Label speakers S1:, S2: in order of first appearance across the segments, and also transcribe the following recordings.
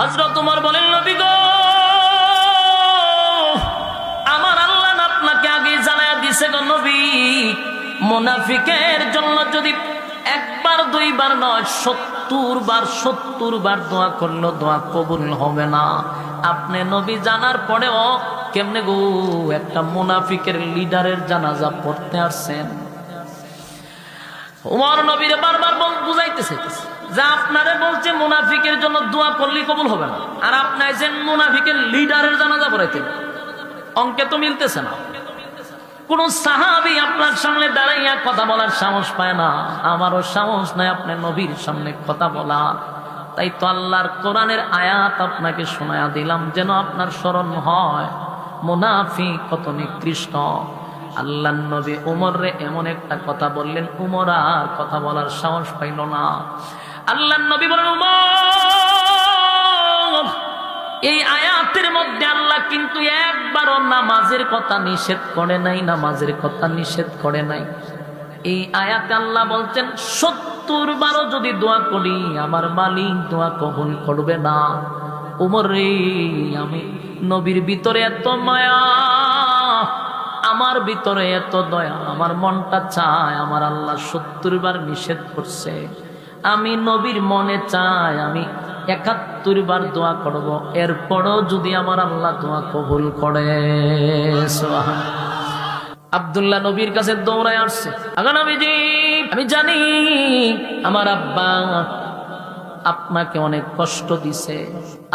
S1: হজরত তোমার বলেন, নবী গো, আমার আল্লাহ আপনাকে আগে জানায় দিছে গো নবী। মোনাফিকের জন্য যদি একবার, দুইবার নয়, সত্তর বার সত্তর বার দোয়া করল, দোয়া কবুল হবে না। আপনি নবী জানার পরেও কেমনে গো, একটা মুনাফিকের লিডারের জানাজা পড়তে আসছেন? উমর নবীরে বারবার বল বুঝাইতেছে যে আপনারে বলছে মুনাফিকের জন্য দোয়া করলেই কবুল হবে না। আর আপনি আইছেন মুনাফিকের লিডারের জানাজা পড়াইতেন অঙ্কে তো মিলতেছে না। কোন সাহাবি আপনার সামনে দাঁড়াইয়া কথা বলার সাহস পায় না। আমারও সাহস নাই আপনার নবীর সামনে কথা বলা। তাই তো আল্লাহর কোরআনের আয়াত আপনাকে শোনায়া দিলাম যেন আপনার স্মরণ হয়। মুনাফি কত নিকৃষ্ট। আল্লাহ নবী উমর রে এমন একটা কথা বললেন, উমর আর কথা বলার সাহস পাইল না। আল্লাহ নবী বলেন এই আয়াতের মধ্যে আল্লাহ কিন্তু একবারও নামাজের কথা নিষেধ করে নাই, নামাজের কথা নিষেধ করে নাই। এই আয়াতে আল্লাহ বলছেন, সত্তর বারো যদি দোয়া করি, আমার মালিক দোয়া কবুল করবে না। উমর রে, আমি নবীর ভিতরে এত মায়া, আমার ভিতরে এত দয়া, আমার মনটা চায়, আমার আল্লাহ সত্তর বার নিষেধ করছে। আমি নবীর মনে চাই, আমি একাত্তর বার দোয়া করব। এরপরও যদি আমার আল্লাহ দোয়া কবুল করে। আব্দুল্লাহ নবীর কাছে দৌড়ায় আসছে। আগা নবীজি, আমি জানি আমার আব্বা আপনাকে অনেক কষ্ট দিছে।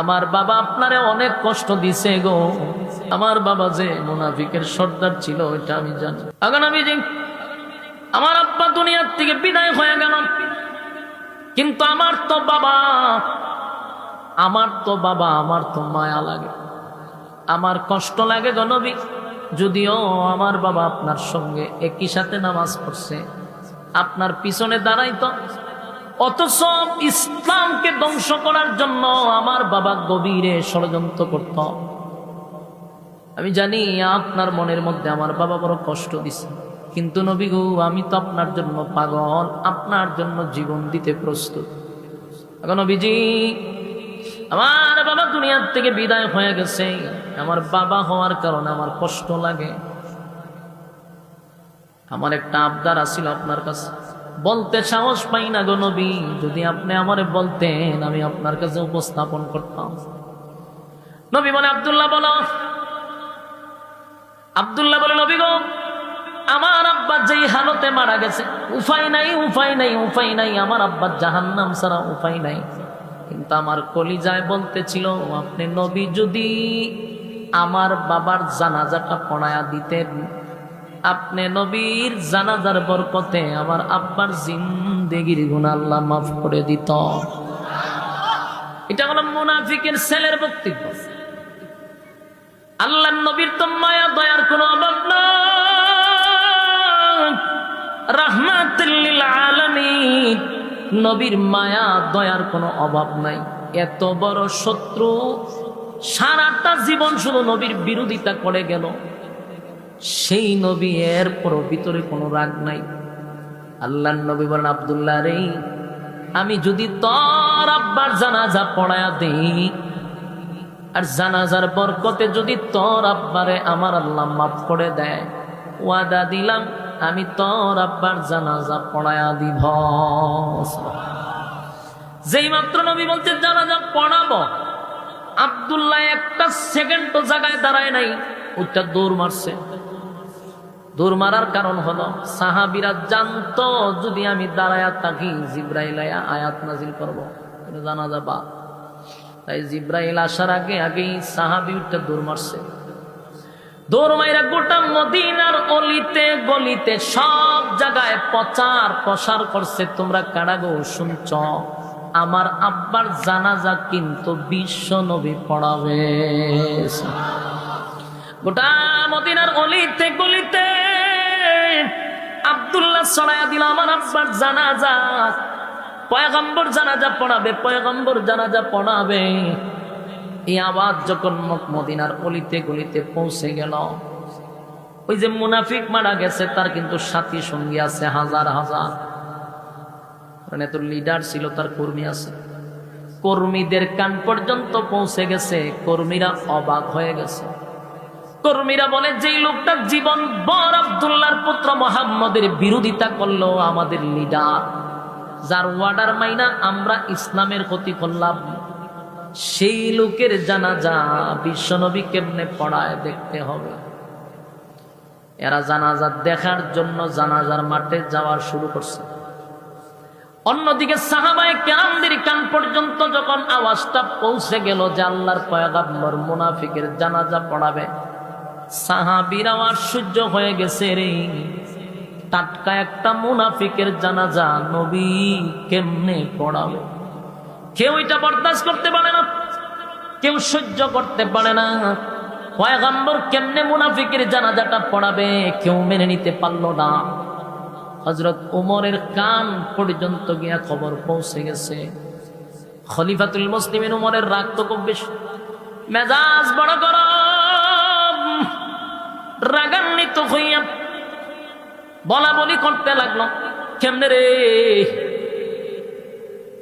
S1: আমার বাবা আপনারে অনেক কষ্ট দিছে গো। আমার বাবা যে মুনাফিকের সর্দার ছিল এটা আমি জানি। আগা নবীজি, আমার আব্বা দুনিয়ার থেকে বিদায় হয়ে গেল। কিন্তু আমার তো বাবা, আমার তো বাবা, আমার তো মায়া লাগে। আমার কষ্ট লাগে গনবী যদিও আমার বাবা আপনার সঙ্গে একই সাথে নামাজ পড়ছে, আপনার পিছনে দাঁড়াইতো অথচ ইসলামকে ধ্বংস করার জন্য আমার বাবা গভীরে ষড়যন্ত্র করত। আমি জানি আপনার মনের মধ্যে আমার বাবা বড় কষ্ট দিছে। কিন্তু নবী গো, আমি তো আপনার জন্য পাগল, আপনার জন্য জীবন দিতে প্রস্তুত। এখন নবীজি, আমার বাবা দুনিয়ার থেকে বিদায় হয়ে গেছে, আমার বাবা হওয়ার কারণে আমার কষ্ট লাগে। আমার একটা আবদার আছিল আপনার কাছে। বলতে সাহস পাই না গো নবী, যদি আপনি আমারে বলতেন, আমি আপনার কাছে উপস্থাপন করতাম। নবী মানে আবদুল্লাহ বলো। আবদুল্লাহ বলে, নবী গো আমার আব্বা যেই হালতে মারা গেছে, উফাই নাই উফাই নাই উফাই নাই, আমার আব্বার জাহান্নাম ছাড়া উফাই নাই। কিন্তু আমার কলিজায় বলতেছিল আপনি নবী, যদি আমার বাবার জানাজাটা পড়ায়া দিতেন, আপনি নবীর জানাজার বরকতে আমার আব্বার জিন্দেগির গুণ আল্লাহ মাফ করে দিত। এটা হলো মুনাফিকের ছেলের বক্তব্য। আল্লাহ নবীর তো মায়া, দয়ার কোনো অভাব নাই। নবীর মায়া, দয়ার কোনো অভাব নাই। এত বড় শত্রু, সারাটা জীবন শুধু নবীর বিরোধিতা করে গেল। সেই নবী এর পর ভিতরে কোনো রাগ নাই। আল্লাহ নবী বলেন, আবদুল্লাহ রে, আমি যদি তোর আব্বার জানাজা পড়ায়া দেই, আর জানাজার বরকতে যদি তোর আব্বারে আমার আল্লাহ মাফ করে দেয়, ওয়াদা দিলাম আমি তোর আব্বার জানাজা পড়ায়া দিব। যেই মাত্র নবী বলছে, জানাজা পড়াবো। আবদুল্লাহ একটা সেকেন্ড জায়গায় দাঁড়ায় নাই ওটা দৌড় মারছে। দৌড় মারার কারণ হলো, সাহাবিরা জানতো যদি আমি দাঁড়ায়া থাকি, জিব্রাইল আয়াত নাজিল করব। জানা যাবা তাই জিব্রাইল আসার আগে আগেই সাহাবি উঠটা দৌড় মারছে। দৌড় মাইরা গোটা মদিনার অলিতে গলিতে সব জায়গায় প্রচার প্রসার করছে। তোমরা কারাগো শুনছ? আমার আব্বার জানাজা কিন্তু বিশ্ব নবী পড়াবে। গোটা মদিনার অলিতে গলিতে আব্দুল্লাহ ছড়াইয়া দিল, আমার আব্বার জানাজা। পয়গম্বর জানাজা পড়াবে, পয়গম্বর জানাজা পড়াবে। এই আওয়াজ যখন মদিনার অলিতে গলিতে পৌঁছে গেল, ওই যে মুনাফিক মারা গেছে, তার কিন্তু সাথী সঙ্গী আছে হাজার হাজার। মানে তোর লিডার ছিল, তার কর্মী আছে। কর্মীদের কান পর্যন্ত পৌঁছে গেছে, কর্মীরা অবাক হয়ে গেছে। কর্মীরা বলে, যেই লোকটা জীবন বর আবদুল্লাহর পুত্র মোহাম্মদের বিরোধিতা করল, আমাদের লিডার যার ওয়ার্ডার মাইনা আমরা ইসলামের ক্ষতি করলাম। সেই লোকের জানাজা বিশ্বনবী কেমনে পড়ায় দেখতে হবে। এরা জানাজা দেখার জন্য জানাজার মাঠে যাওয়া শুরু করছে। অন্যদিকে সাহাবায় কেরামদের কান পর্যন্ত যখন আওয়াজটা পৌঁছে গেল যে আল্লাহর পয়গাম্বর মুনাফিকের জানাজা পড়াবে সাহাবির আওয়াজ সহ্য হয়ে গেছে রে। টাটকা একটা মুনাফিকের জানাজা নবী কেমনে পড়াবে? কেউ এটা বরদাস্ত করতে পারে না। কেউ সহ্য করতে পারে না। পয়গাম্বর কেমনে মুনাফিকের জানাজাটা পড়াবে, কেউ মেনে নিতে পারল না। হজরত উমরের কান পর্যন্ত গিয়া খবর পৌঁছে গেছে। খলিফাতুল মুসলিমের উমরের রাগ তো খুব বেশি। মেজাজ বড় গরম। রাগান্বিত হইয়া বলা বলি করতে লাগল, কেমনে রে?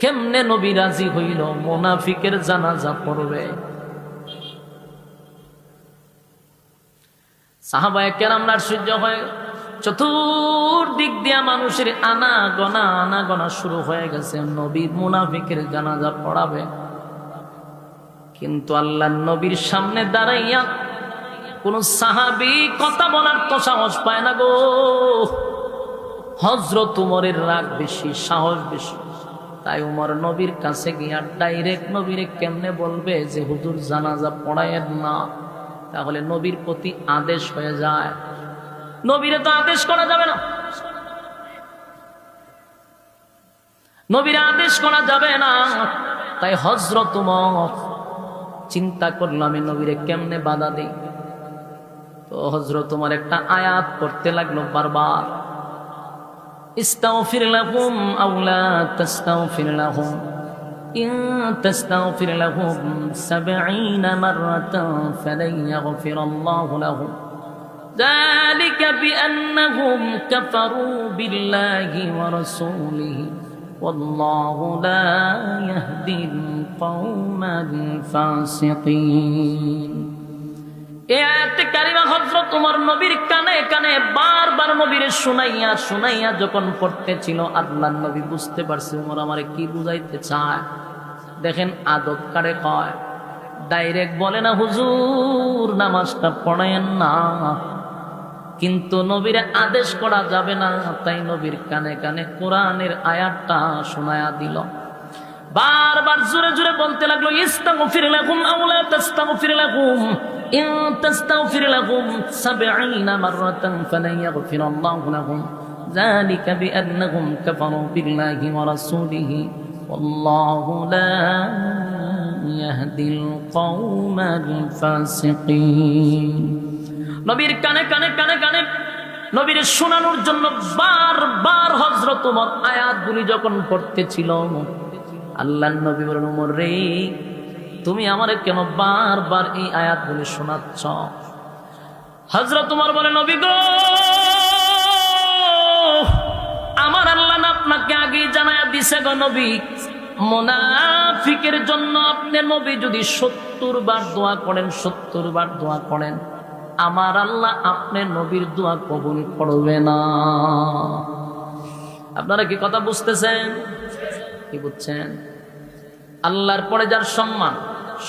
S1: কেমনে নবী রাজি হইল? মোনাফিকের জানাজা পড়বে। সাহাবায় কেরামরার সূর্য হয়ে চতুর্দিক দিয়া মানুষের আনা গনা আনা গনা শুরু হয়ে গেছে। নবীর মুনাফিকের জানাজা পড়াবে। কিন্তু আল্লাহ নবীর সামনে দাঁড়াইয়া কোন সাহাবি কথা বলার তো সাহস পায় না গো। হজরত উমরের রাগ বেশি, সাহস বেশি। তাই উমর নবীর কাছে গিয়া ডাইরেক্ট নবীরে কেমনে বলবে যে, হুজুর, জানাজা পড়ায়েন না। তাহলে নবীর প্রতি আদেশ হয়ে যায়। নবীরে তো আদেশ করা যাবে না। নবীরে আদেশ করা যাবে না। তাই হজরত চিন্তা করলাম নবীরে কেমনে বাধা দিই? তো হজরত তোমার একটা আয়াত করতে লাগল বারবার। استغفر لهم أو لا تستغفر لهم. إن تستغفر لهم سبعين مرة فلن يغفر الله لهم. ذلك بأنهم كفروا بالله ورسوله. والله لا يهدي القوم الفاسقين. তোমার নবীর কানে কানে বারবার নবীরে শুনাইয়া শুনাইয়া যখন পড়তেছিল, আল্লাহর নবী বুঝতে পারছে, উমর আমারে কি বুঝাইতে চায়? দেখেন আদব কারে কয়? ডাইরেক্ট বলে না, হুজুর, নামাজটা পড়ায়েন না। কিন্তু নবীরে আদেশ করা যাবে না, তাই নবীর কানে কানে কোরআনের আয়াতটা শোনায়া দিল। বারবার জোরে জোরে বলতে লাগলো ইস্তাগফির লাকুম আও লা তাস্তাগফির লাকুম ইন তাস্তাগফির লাকুম 70 মাররাতান ফালান ইয়াগফির আল্লাহু লাহুম ذلك بأنهم كفروا بالله ورسوله والله لا يهدي القوم الفاسقين নবীর কানে কানে কানে কানে নবীর শোনানোর জন্য বারবার হজরত উমর আয়াতগুলি যখন পড়তেছিল আল্লাহ নবী বলেন, উমর রে, তুমি আমারে কেন বারবার এই আয়াতগুলি শোনাচ্ছ? হজরত তোমার বলে, নবী গো, আমার আল্লাহ আপনাকে আগে জানায়া দিছে গো নবী। মোনাফিকের জন্য আপনি নবী যদি সত্তর বার দোয়া করেন, সত্তর বার দোয়া করেন, আমার আল্লাহ আপনি নবীর দোয়া কবুল করবে না। আপনারা কি কথা বুঝতেছেন? কি বুঝছেন? আল্লাহর পরে যার সম্মান,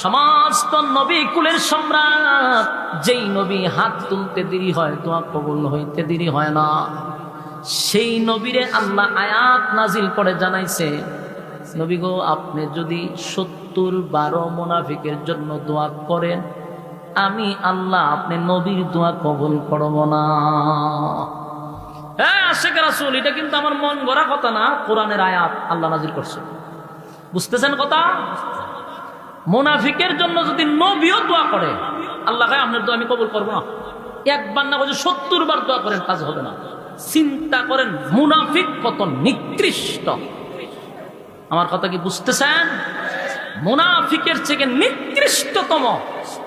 S1: সমস্ত নবী কুলের সম্রাট, যেই নবী হাত তুলতে দেরি হয়, দোয়া কবুল হইতে দেরি হয় না। সেই নবীরে আল্লাহ আয়াত নাজিল করে জানাইছে, নবী গো, আপনি যদি সত্তর বারো মোনাফিকের জন্য দোয়া করেন, আমি আল্লাহ আপনি নবীর দোয়া কবুল করব না। হ্যাঁ আশেখ রাসুল, এটা কিন্তু আমার মন গড়া কথা না, কোরআনের আয়াত আল্লাহ নাজির করছে। বুঝতেছেন কথা? মোনাফিকের জন্য যদি নবীও দোয়া করে, আল্লাহ আপনার দোয়া আমি কবুল করব না। একবার না বলছে, সত্তর বার দোয়া করেন, কাজ হবে না। চিন্তা করেন, মুনাফিক কত নিকৃষ্ট। আমার কথা কি বুঝতেছেন? মুনাফিকের থেকে নিকৃষ্টতম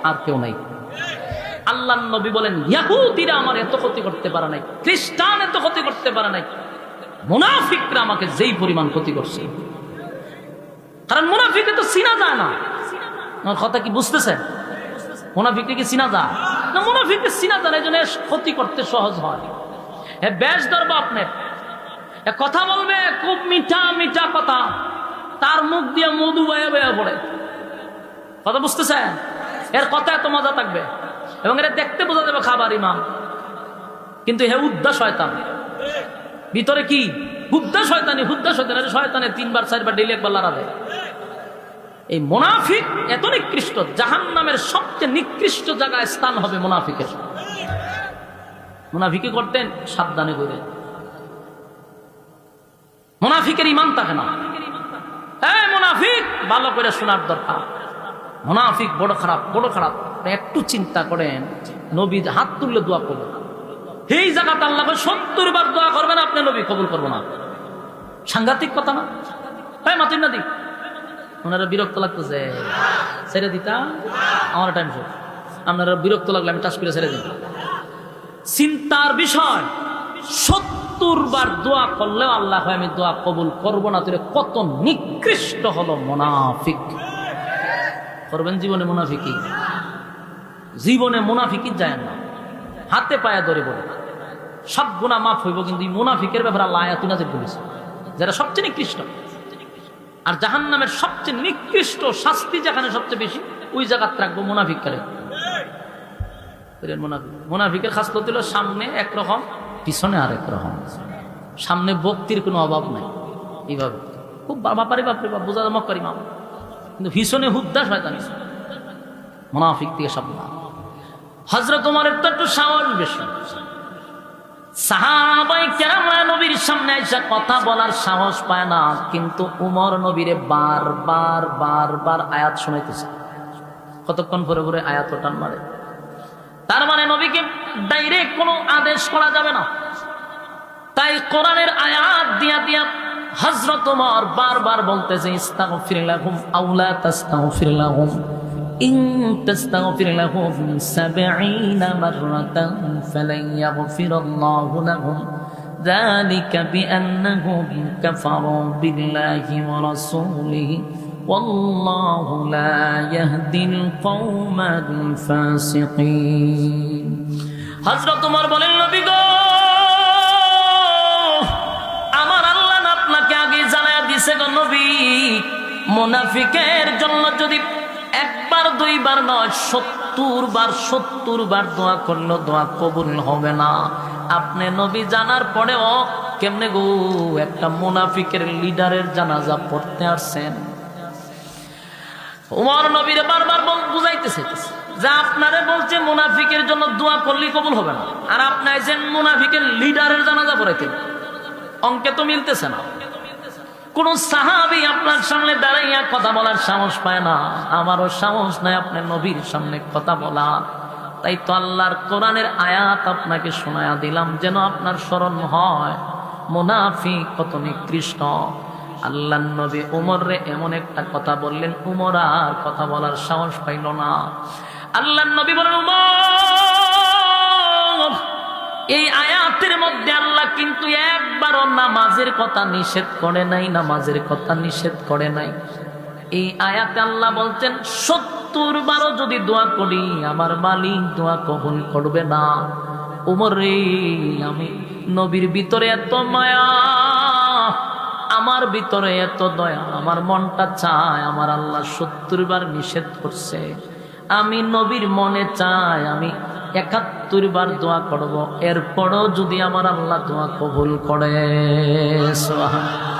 S1: আর কেউ নাই। আল্লাহ নবী বলেন, ইয়াহুদিরা আমার এত ক্ষতি করতে পারে নাই, খ্রিস্টান এত ক্ষতি করতে পারে নাই। মুনাফিকরা আমাকে যেই পরিমাণ ক্ষতি করছে কারণ মুনাফিকে তো চিনা যায় না। আমার কথা কি বুঝতেছেন মুনাফিকে কি চিনা যায়? না মুনাফিকে চিনা যায় না, এই জন্য ক্ষতি করতে সহজ হয়। হ্যাঁ বেশ ধরবো আপনি এ কথা বলবে, খুব মিঠা মিঠা কথা। তার মুখ দিয়ে মধু বয়ে বয়ে পড়ে। কথা বুঝতেছেন এর কথা এত মজা থাকবে। এবং এটা দেখতে বোঝা যাবে খাবার ইমাম। কিন্তু হে উদ্দা শয়তান। ভিতরে কি? হুদ্দা শয়তানি হুদ্দা শয়তানি তিনবার, চারবার ডেলি একবার এই মোনাফিক এত নিকৃষ্ট জাহান নামের সবচেয়ে নিকৃষ্ট জায়গায় স্থান হবে মোনাফিকের। মুনাফিকে করতেন, সাবধানে করে মুনাফিকের ইমান থাকে না। হ্যাঁ মুনাফিক, ভালো করে শোনার দরকার। মুনাফিক বড় খারাপ বড় খারাপ। একটু চিন্তা করেন নবী হাত তুললে দোয়া করবেন। এই জায়গাটা আল্লাহ সত্তর বার দোয়া করবেন আপনি নবী কবুল করব না। সাংঘাতিক কথা না? হ্যাঁ মাতুন না দি। ওনারা বিরক্ত লাগতেছে। ছেড়ে দিতা আমার টাইম শেষ। আপনারা বিরক্ত লাগলে আমি টাচ ছেড়ে দিই। চিন্তার বিষয়, সত্তর বার দোয়া করলেও আল্লাহ আমি দোয়া কবুল করব না। তুই কত নিকৃষ্ট হলো মোনাফিক। করবেন জীবনে মোনাফিকি জীবনে মুনাফিকি যায় না। হাতে পায়ে ধরে বলে সব গুণা মাফ হইব, কিন্তু এই মুনাফিকের ব্যাপারে আল্লাহ আয়াত নাজির করেছে, যারা সবচেয়ে নিকৃষ্ট। আর জাহান নামের সবচেয়ে নিকৃষ্ট শাস্তি যেখানে সবচেয়ে বেশি, ওই জায়গাত রাখব মুনাফিক করে মুনাফিক, মুনাফিকের খাসলত হলো সামনে একরকম পিছনে আর রকম। সামনে ভক্তির কোনো অভাব নাই, এইভাবে। খুব বাপারে বাপরে বাপ, বোঝা জমা করি মামা কিন্তু ভীষণে হুদ্দাস হয় জানিস মুনাফিক থেকে সাবধান। হজরত তোমার তো একটু সাহস বেশি। নবীর সামনে এসে কথা বলার সাহস পায় না, কিন্তু উমর নবীরে বার বার বার বার আয়াত কতক্ষণ পরে পরে আয়াত টান মারে। তার মানে নবীকে ডাইরেক্ট কোনো আদেশ করা যাবে না। তাই কোরআনের আয়াত দিয়া দিয়া হজরত উমর বারবার বলতেছে, ইস্তাগফির লাহুম আউলা তাস্তাগফির লাহুম। إن تستغفر لهم سبعين مرة فلن يغفر الله لهم ذلك بأنهم كفروا بالله ورسوله والله لا يهدي القوم الفاسقين হজরত তোমার বলেন নবী গো আমার আল্লাহ না আপনাকে আগে জানায় দিছে গো নবী মোনাফিকের জন্য যদি একবার দুইবার নয়, সত্তর বার সত্তর বার দোয়া করল দোয়া কবুল হবে না। আপনি নবী জানার পরেও কেমনে গো, একটা মুনাফিকের লিডারের জানাজা পড়তে আসছেন? উমর নবীরে বারবার বুঝাইতেছে যা আপনারে বলছে মুনাফিকের জন্য দোয়া করলেই কবুল হবে না। আর আপনি আইছেন মুনাফিকের লিডারের জানাজা পড়াইতে। অঙ্কে তো মিলতেছে না। কোন সাহাবি আপনার সামনে দাঁড়াইয়া কথা বলার সাহস পায় না। আমারও সাহস নাই আপনার নবীর সামনে কথা বলা। তাই তো আল্লাহর কোরআনের আয়াত আপনাকে শোনায়া দিলাম যেন আপনার স্মরণ হয়। মুনাফি কত নিকৃষ্ট। আল্লাহ নবী উমর রে এমন একটা কথা বললেন, উমর আর কথা বলার সাহস পাইল না। আল্লাহ নবী বলেন, উমর! এই আয়াতের মধ্যে আল্লাহ কিন্তু একবারও নামাজের কথা নিষেধ করে নাই, নামাজের কথা নিষেধ করে নাই। এই আয়াতে আল্লাহ বলছেন, সত্তর বারো যদি দোয়া করি, আমার মালিক দোয়া কবুল করবে না। উমর রে, আমি নবীর ভিতরে এত মায়া, আমার ভিতরে এত দয়া, আমার মনটা চায়, আমার আল্লাহ সত্তর বার নিষেধ করছে। আমি নবীর মনে চাই, আমি একাত্তর বার দোয়া করব। এরপরও যদি আমার আল্লাহ দোয়া কবুল করে সোহান